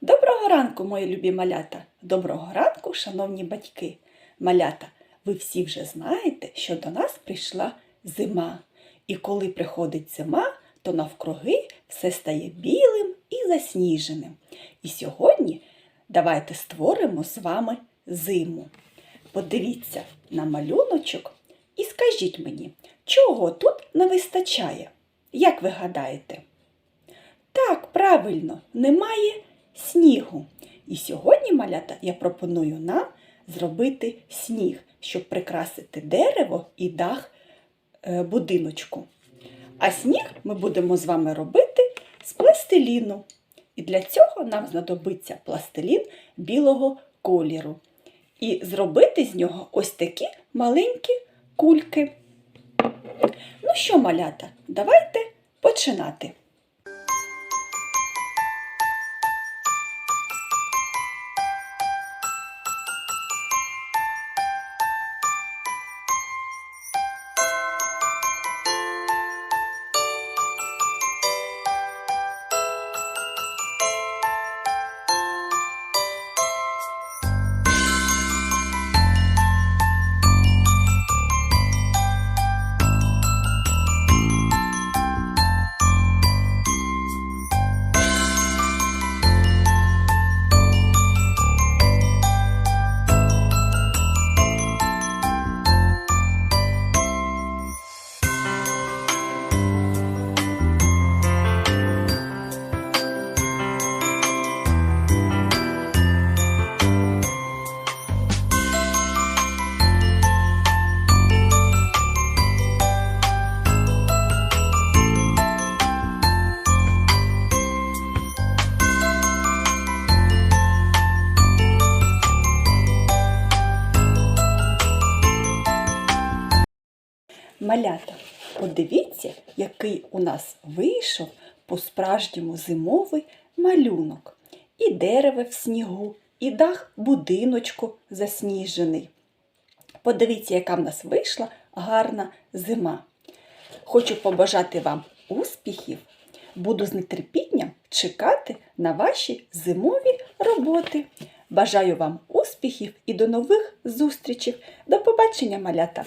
Доброго ранку, мої любі малята! Доброго ранку, шановні батьки! Малята, ви всі вже знаєте, що до нас прийшла зима. І коли приходить зима, то навкруги все стає білим і засніженим. І сьогодні давайте створимо з вами зиму. Подивіться на малюночок і скажіть мені, чого тут не вистачає? Як ви гадаєте? Так, правильно, немає снігу. І сьогодні, малята, я пропоную нам зробити сніг, щоб прикрасити дерево і дах е, будиночку. А сніг ми будемо з вами робити з пластиліну. І для цього нам знадобиться пластилін білого кольору. І зробити з нього ось такі маленькі кульки. Ну що, малята, давайте починати. Малята, подивіться, який у нас вийшов по-справжньому зимовий малюнок. І дерево в снігу, і дах будиночку засніжений. Подивіться, яка в нас вийшла гарна зима. Хочу побажати вам успіхів. Буду з нетерпінням чекати на ваші зимові роботи. Бажаю вам успіхів і до нових зустрічей. До побачення, малята!